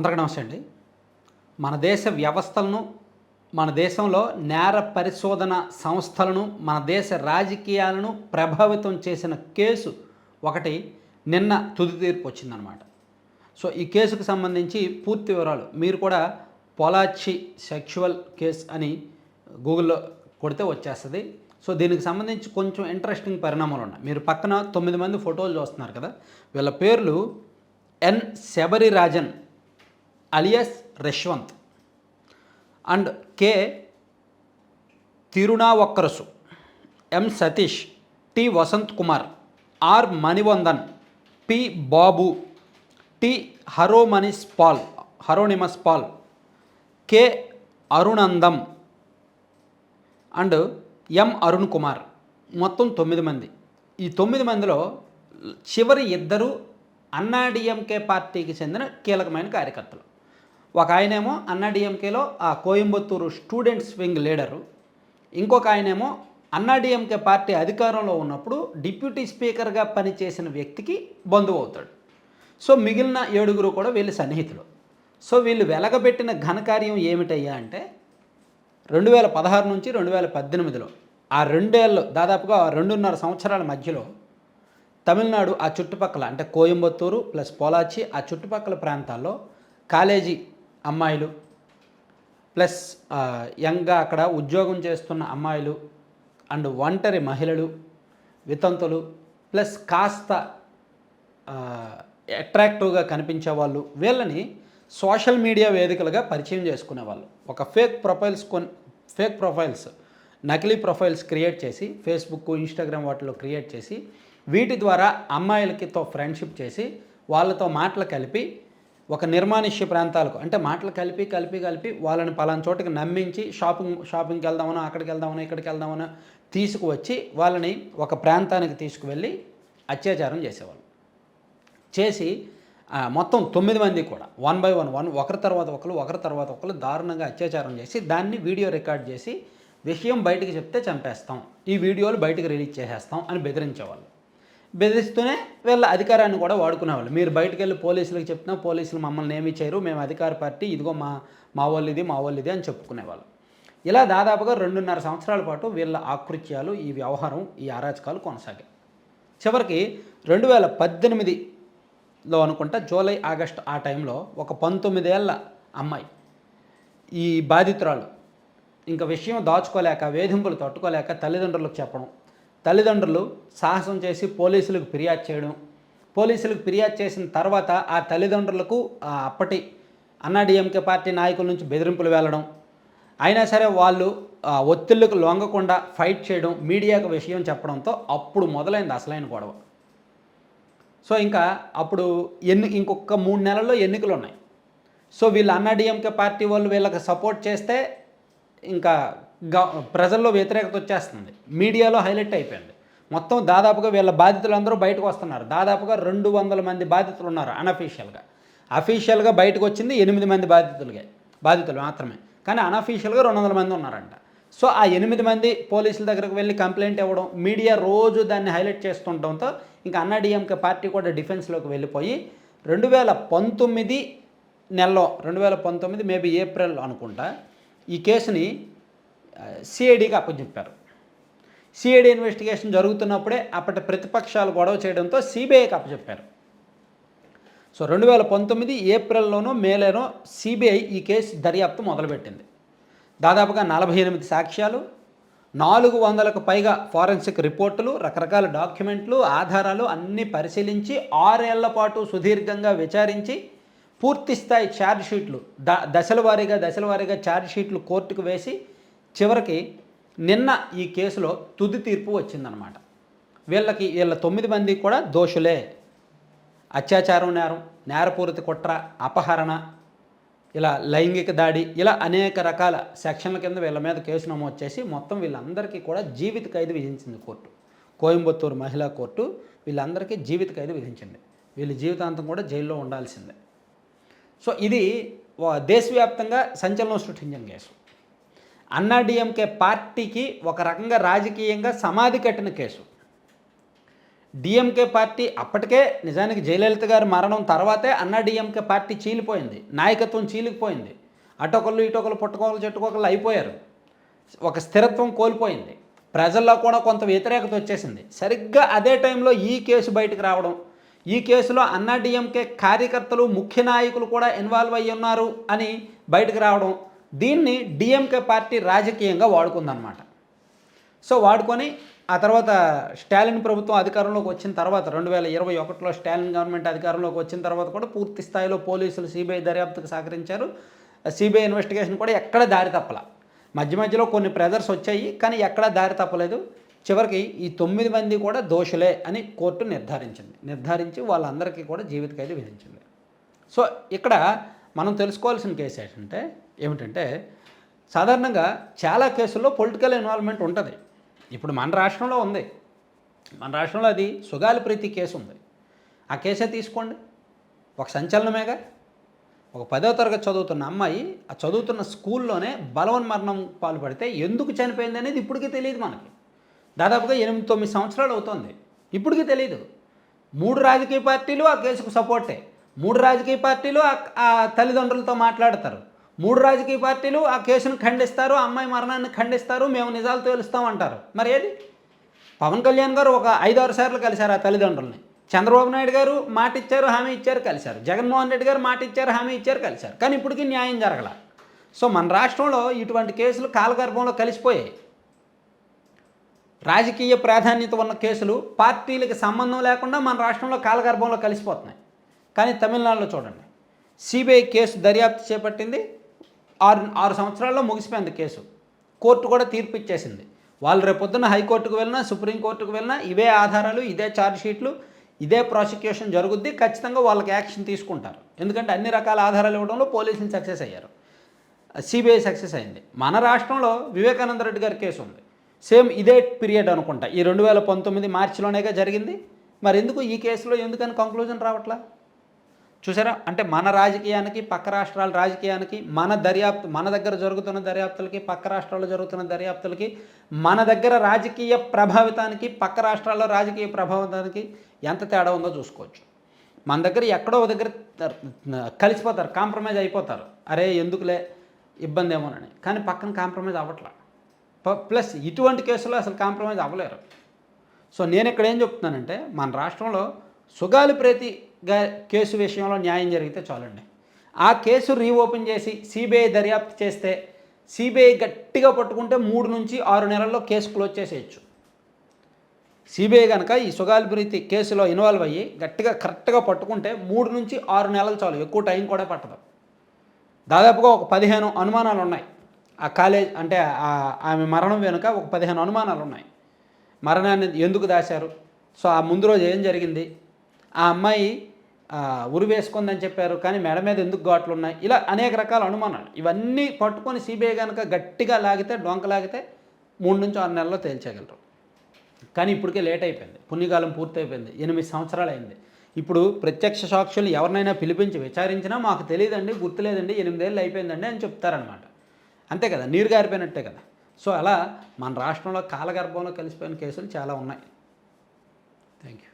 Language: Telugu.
అందరికీ నమస్తే అండి. మన దేశ వ్యవస్థలను మన దేశంలో నేర పరిశోధన సంస్థలను మన దేశ రాజకీయాలను ప్రభావితం చేసిన కేసు ఒకటి నిన్న తుది తీర్పు వచ్చిందనమాట సో ఈ కేసుకు సంబంధించి పూర్తి వివరాలు మీరు కూడా పొలాచి సెక్షువల్ కేస్ అని గూగుల్లో కొడితే వచ్చేస్తుంది. సో దీనికి సంబంధించి కొంచెం ఇంట్రెస్టింగ్ పరిణామాలు ఉన్నాయి. మీరు పక్కన తొమ్మిది మంది ఫోటోలు చూస్తున్నారు కదా. వీళ్ళ పేర్లు N. Sabari Rajan alias Reshwanth and K Thirunavukkarasu M Satish T Vasanth Kumar R Manivandan P Babu T Hieronymus Paul Hieronymus Paul K Arunandam and M Arun Kumar. మొత్తం తొమ్మిది మంది. ఈ తొమ్మిది మందిలో చివరి ఇద్దరు అన్నాడీఎంకే పార్టీకి చెందిన కీలకమైన కార్యకర్తలు. ఒక ఆయనేమో అన్నాడీఎంకేలో ఆ కోయంబత్తూరు స్టూడెంట్స్ వింగ్ లీడరు. ఇంకొక ఆయనేమో అన్నాడీఎంకే పార్టీ అధికారంలో ఉన్నప్పుడు డిప్యూటీ స్పీకర్గా పనిచేసిన వ్యక్తికి బంధువు అవుతాడు. సో మిగిలిన ఏడుగురు కూడా వీళ్ళు సన్నిహితులు. సో వీళ్ళు వెలగబెట్టిన ఘనకార్యం ఏమిటయ్యా అంటే రెండు వేల పదహారు నుంచి రెండు వేల పద్దెనిమిదిలో ఆ రెండేళ్ళు దాదాపుగా రెండున్నర సంవత్సరాల మధ్యలో తమిళనాడు ఆ చుట్టుపక్కల అంటే కోయంబత్తూరు ప్లస్ పోలాచి ఆ చుట్టుపక్కల ప్రాంతాల్లో కాలేజీ అమ్మాయిలు. ప్లస్ యంగ్గా అక్కడ ఉద్యోగం చేస్తున్న అమ్మాయిలు అండ్ ఒంటరి మహిళలు వితంతులు ప్లస్ కాస్త అట్రాక్టివ్గా కనిపించే వాళ్ళు వీళ్ళని సోషల్ మీడియా వేదికలుగా పరిచయం చేసుకునేవాళ్ళు ఒక ఫేక్ ప్రొఫైల్స్ కొన్ ఫేక్ ప్రొఫైల్స్ నకిలీ ప్రొఫైల్స్ క్రియేట్ చేసి ఫేస్బుక్ ఇన్స్టాగ్రామ్ వాటిలో క్రియేట్ చేసి వీటి ద్వారా అమ్మాయిలకితో ఫ్రెండ్షిప్ చేసి వాళ్ళతో మాటలు కలిపి ఒక నిర్మానుష్య ప్రాంతాలకు అంటే మాటలు కలిపి కలిపి కలిపి వాళ్ళని పలానా చోటకి నమ్మించి షాపింగ్ షాపింగ్కి వెళ్దామనో అక్కడికి వెళ్దామనో ఇక్కడికి వెళ్దామనో తీసుకువచ్చి వాళ్ళని ఒక ప్రాంతానికి తీసుకువెళ్ళి అత్యాచారం చేసేవాళ్ళు. చేసి మొత్తం తొమ్మిది మంది కూడా వన్ బై వన్ వన్ ఒకరి తర్వాత ఒకరు ఒకరి తర్వాత ఒకరు దారుణంగా అత్యాచారం చేసి దాన్ని వీడియో రికార్డ్ చేసి విషయం బయటకు చెప్తే చంపేస్తాం. ఈ వీడియోలు బయటకు రిలీజ్ చేసేస్తాం అని బెదిరించేవాళ్ళు. బెదిరిస్తూనే వీళ్ళ అధికారాన్ని కూడా వాడుకునేవాళ్ళు. మీరు బయటికి వెళ్ళి పోలీసులకు చెప్తున్నా పోలీసులు మమ్మల్ని ఏమీ చేయరు మేము అధికార పార్టీ ఇదిగో మా మా వాళ్ళు ఇది మా వాళ్ళు ఇది అని చెప్పుకునేవాళ్ళు. ఇలా దాదాపుగా రెండున్నర సంవత్సరాల పాటు వీళ్ళ ఆకృత్యాలు ఈ వ్యవహారం ఈ అరాచకాలు కొనసాగాయి. చివరికి రెండు వేల పద్దెనిమిదిలో అనుకుంటా జూలై ఆగస్టు ఆ టైంలో ఒక పంతొమ్మిదేళ్ళ అమ్మాయి ఈ బాధితురాలు ఇంకా విషయం దాచుకోలేక వేధింపులు తట్టుకోలేక తల్లిదండ్రులకు చెప్పడం తల్లిదండ్రులు సాహసం చేసి పోలీసులకు ఫిర్యాదు చేయడం పోలీసులకు ఫిర్యాదు చేసిన తర్వాత ఆ తల్లిదండ్రులకు అప్పటి అన్నాడీఎంకే పార్టీ నాయకుల నుంచి బెదిరింపులు వెళ్ళడం అయినా సరే వాళ్ళు ఒత్తిళ్ళకు లొంగకుండా ఫైట్ చేయడం మీడియాకు విషయం చెప్పడంతో అప్పుడు మొదలైంది అసలైన గొడవ. సో ఇంకా అప్పుడు ఎన్ని ఇంకొక మూడు నెలల్లో ఎన్నికలు ఉన్నాయి. సో వీళ్ళు అన్నాడీఎంకే పార్టీ వాళ్ళు వీళ్ళకి సపోర్ట్ చేస్తే ఇంకా ప్రజల్లో వ్యతిరేకత వచ్చేస్తుంది. మీడియాలో హైలైట్ అయిపోయింది. మొత్తం దాదాపుగా వీళ్ళ బాధితులందరూ బయటకు వస్తున్నారు. దాదాపుగా రెండు వందల మంది బాధితులు ఉన్నారు అన్అఫీషియల్గా. అఫీషియల్గా బయటకు వచ్చింది ఎనిమిది మంది బాధితులుగా బాధితులు మాత్రమే. కానీ అన్అఫీషియల్గా రెండు వందల మంది ఉన్నారంట. సో ఆ ఎనిమిది మంది పోలీసుల దగ్గరకు వెళ్ళి కంప్లైంట్ ఇవ్వడం మీడియా రోజు దాన్ని హైలైట్ చేస్తుండటంతో ఇంకా అన్నాడీఎంకే పార్టీ కూడా డిఫెన్స్లోకి వెళ్ళిపోయి రెండు వేల పంతొమ్మిది నెలలో రెండు వేల పంతొమ్మిది మేబీ ఏప్రిల్ అనుకుంటా ఈ కేసుని సిఐడికి అప్పచెప్పారు. సిఐడి ఇన్వెస్టిగేషన్ జరుగుతున్నప్పుడే అప్పటి ప్రతిపక్షాలు గొడవ చేయడంతో సిబిఐకి అప్పచెప్పారు. సో రెండు వేల పంతొమ్మిది ఏప్రిల్లోనో మేలోనో సిబిఐ ఈ కేసు దర్యాప్తు మొదలుపెట్టింది. దాదాపుగా నలభై ఎనిమిది సాక్ష్యాలు నాలుగు వందలకు పైగా ఫారెన్సిక్ రిపోర్టులు రకరకాల డాక్యుమెంట్లు ఆధారాలు అన్నీ పరిశీలించి ఆరేళ్ళ పాటు సుదీర్ఘంగా విచారించి పూర్తి స్థాయి ఛార్జ్ షీట్లు ద దశల వారీగా దశల వారీగా ఛార్జ్ షీట్లు కోర్టుకు వేసి చివరికి నిన్న ఈ కేసులో తుది తీర్పు వచ్చిందనమాట వీళ్ళకి వీళ్ళ తొమ్మిది మంది కూడా దోషులే. అత్యాచారం నేరం నేరపూరిత కుట్ర అపహరణ ఇలా లైంగిక దాడి ఇలా అనేక రకాల సెక్షన్ల కింద వీళ్ళ మీద కేసు నమోదు చేసి మొత్తం వీళ్ళందరికీ కూడా జీవిత ఖైదు విధించింది కోర్టు. కోయంబత్తూరు మహిళా కోర్టు వీళ్ళందరికీ జీవిత ఖైదు విధించింది. వీళ్ళ జీవితాంతం కూడా జైల్లో ఉండాల్సిందే. సో ఇది దేశవ్యాప్తంగా సంచలనం సృష్టించిన కేసు. అన్నాడీఎంకే పార్టీకి ఒక రకంగా రాజకీయంగా సమాధి కట్టిన కేసు. డిఎంకే పార్టీ అప్పటికే నిజానికి జయలలిత గారి మరణం తర్వాతే అన్నాడీఎంకే పార్టీ చీలిపోయింది. నాయకత్వం చీలిపోయింది. అటొకళ్ళు ఇటొకళ్ళు పుట్టుకోకలు చెట్టుకోకలు అయిపోయారు. ఒక స్థిరత్వం కోల్పోయింది. ప్రజల్లో కూడా కొంత వ్యతిరేకత వచ్చేసింది. సరిగ్గా అదే టైంలో ఈ కేసు బయటకు రావడం ఈ కేసులో అన్నాడీఎంకే కార్యకర్తలు ముఖ్య నాయకులు కూడా ఇన్వాల్వ్ అయ్యి ఉన్నారు అని బయటకు రావడం దీన్ని డిఎంకే పార్టీ రాజకీయంగా వాడుకుందనమాట సో వాడుకొని ఆ తర్వాత స్టాలిన్ ప్రభుత్వం అధికారంలోకి వచ్చిన తర్వాత రెండు వేల ఇరవై ఒకటిలో స్టాలిన్ గవర్నమెంట్ అధికారంలోకి వచ్చిన తర్వాత కూడా పూర్తి స్థాయిలో పోలీసులు సిబిఐ దర్యాప్తుకు సహకరించారు. సిబిఐ ఇన్వెస్టిగేషన్ కూడా ఎక్కడ దారి తప్పల. మధ్య మధ్యలో కొన్ని ప్రెజర్స్ వచ్చాయి కానీ ఎక్కడా దారి తప్పలేదు. చివరికి ఈ తొమ్మిది మంది కూడా దోషులే అని కోర్టు నిర్ధారించింది. నిర్ధారించి వాళ్ళందరికీ కూడా జీవిత ఖైదు విధించింది. సో ఇక్కడ మనం తెలుసుకోవాల్సిన కేసు ఏంటంటే ఏమిటంటే సాధారణంగా చాలా కేసుల్లో పొలిటికల్ ఇన్వాల్వ్మెంట్ ఉంటుంది. ఇప్పుడు మన రాష్ట్రంలో ఉంది. మన రాష్ట్రంలో అది సుగాలి ప్రీతి కేసు ఉంది. ఆ కేసే తీసుకోండి. ఒక సంచలనమేగా. ఒక పదో తరగతి చదువుతున్న అమ్మాయి ఆ చదువుతున్న స్కూల్లోనే బలవన్మరణం పాల్పడితే ఎందుకు చనిపోయింది అనేది ఇప్పటికీ తెలియదు మనకి. దాదాపుగా ఎనిమిది తొమ్మిది సంవత్సరాలు అవుతుంది. ఇప్పటికీ తెలియదు మూడు రాజకీయ పార్టీలు ఆ కేసుకు సపోర్టే. మూడు రాజకీయ పార్టీలు ఆ- ఆ తల్లిదండ్రులతో మాట్లాడతారు. మూడు రాజకీయ పార్టీలు ఆ కేసును ఖండిస్తారు ఆ అమ్మాయి మరణాన్ని ఖండిస్తారు మేము నిజాలు తేలుస్తామంటారు. మరి ఏది? పవన్ కళ్యాణ్ గారు ఒక ఐదారు సార్లు కలిశారు ఆ తల్లిదండ్రుల్ని. చంద్రబాబు నాయుడు గారు మాట ఇచ్చారు హామీ ఇచ్చారు కలిశారు. జగన్మోహన్ రెడ్డి గారు మాట ఇచ్చారు హామీ ఇచ్చారు కలిశారు. కానీ ఇప్పటికీ న్యాయం జరగల. సో మన రాష్ట్రంలో ఇటువంటి కేసులు కాలగర్భంలో కలిసిపోయాయి. రాజకీయ ప్రాధాన్యత ఉన్న కేసులు పార్టీలకు సంబంధం లేకుండా మన రాష్ట్రంలో కాలగర్భంలో కలిసిపోతున్నాయి. కానీ తమిళనాడులో చూడండి. సిబిఐ కేసు దర్యాప్తు చేపట్టింది. ఆరు ఆరు సంవత్సరాల్లో ముగిసిపోయింది కేసు. కోర్టు కూడా తీర్పు ఇచ్చేసింది. వాళ్ళు రేపొద్దున హైకోర్టుకు వెళ్ళినా సుప్రీంకోర్టుకు వెళ్ళినా ఇవే ఆధారాలు ఇదే ఛార్జ్ షీట్లు ఇదే ప్రాసిక్యూషన్ జరుగుద్ది ఖచ్చితంగా వాళ్ళకి యాక్షన్ తీసుకుంటారు. ఎందుకంటే అన్ని రకాల ఆధారాలు ఇవ్వడంలో పోలీసులు సక్సెస్ అయ్యారు. సిబిఐ సక్సెస్ అయింది. మన రాష్ట్రంలో వివేకానంద రెడ్డి గారి కేసు ఉంది. సేమ్ ఇదే పీరియడ్ అనుకుంటా. ఈ రెండు వేల పంతొమ్మిది మార్చిలోనేగా జరిగింది. మరి ఎందుకు ఈ కేసులో ఎందుకని కంక్లూజన్ రావట్లా? చూసారా? అంటే మన రాజకీయానికి పక్క రాష్ట్రాల రాజకీయానికి మన దర్యాప్తు మన దగ్గర జరుగుతున్న దర్యాప్తులకి పక్క రాష్ట్రాల్లో జరుగుతున్న దర్యాప్తులకి మన దగ్గర రాజకీయ ప్రభావితానికి పక్క రాష్ట్రాల్లో రాజకీయ ప్రభావితానికి ఎంత తేడా ఉందో చూసుకోవచ్చు. మన దగ్గర ఎక్కడో దగ్గర కలిసిపోతారు కాంప్రమైజ్ అయిపోతారు. అరే ఎందుకులే? ఇబ్బంది ఏమోనని. కానీ పక్కన కాంప్రమైజ్ అవ్వట్లా. ప్లస్ ఇటువంటి కేసులో అసలు కాంప్రమైజ్ అవ్వలేరు. సో నేను ఇక్కడ ఏం చెప్తున్నానంటే మన రాష్ట్రంలో సుగాలి ప్రీతి కేసు విషయంలో న్యాయం జరిగితే చాలండి. ఆ కేసు రీఓపెన్ చేసి సిబిఐ దర్యాప్తు చేస్తే సిబిఐ గట్టిగా పట్టుకుంటే మూడు నుంచి ఆరు నెలల్లో కేసు క్లోజ్ చేసేయచ్చు. సిబిఐ కనుక ఈ సుగాలి ప్రీతి కేసులో ఇన్వాల్వ్ అయ్యి గట్టిగా కరెక్ట్గా పట్టుకుంటే మూడు నుంచి ఆరు నెలలు చాలు ఎక్కువ టైం కూడా పట్టదు. దాదాపుగా ఒక పదిహేను అనుమానాలు ఉన్నాయి. ఆ కాలేజ్ అంటే ఆమె మరణం వెనుక ఒక పదిహేను అనుమానాలు ఉన్నాయి. మరణాన్ని ఎందుకు దాశారు? సో ఆ ముందు రోజు ఏం జరిగింది? ఆ అమ్మాయి ఉరి వేసుకుందని చెప్పారు కానీ మెడ మీద ఎందుకు ఘాట్లు ఉన్నాయి? ఇలా అనేక రకాల అనుమానాలు. ఇవన్నీ పట్టుకొని సిబిఐ కనుక గట్టిగా లాగితే డొంక లాగితే మూడు నుంచి ఆరు నెలల్లో తేల్చేయగలరు. కానీ ఇప్పటికే లేట్ అయిపోయింది. పుణ్యకాలం పూర్తయిపోయింది. ఎనిమిది సంవత్సరాలు అయింది. ఇప్పుడు ప్రత్యక్ష సాక్షులు ఎవరినైనా పిలిపించి విచారించినా మాకు తెలియదండి గుర్తులేదండి ఎనిమిదేళ్ళు అయిపోయిందండి అని చెప్తారనమాట అంతే కదా నీరు గారిపోయినట్టే కదా. సో అలా మన రాష్ట్రంలో కాలగర్భంలో కలిసిపోయిన కేసులు చాలా ఉన్నాయి. Thank you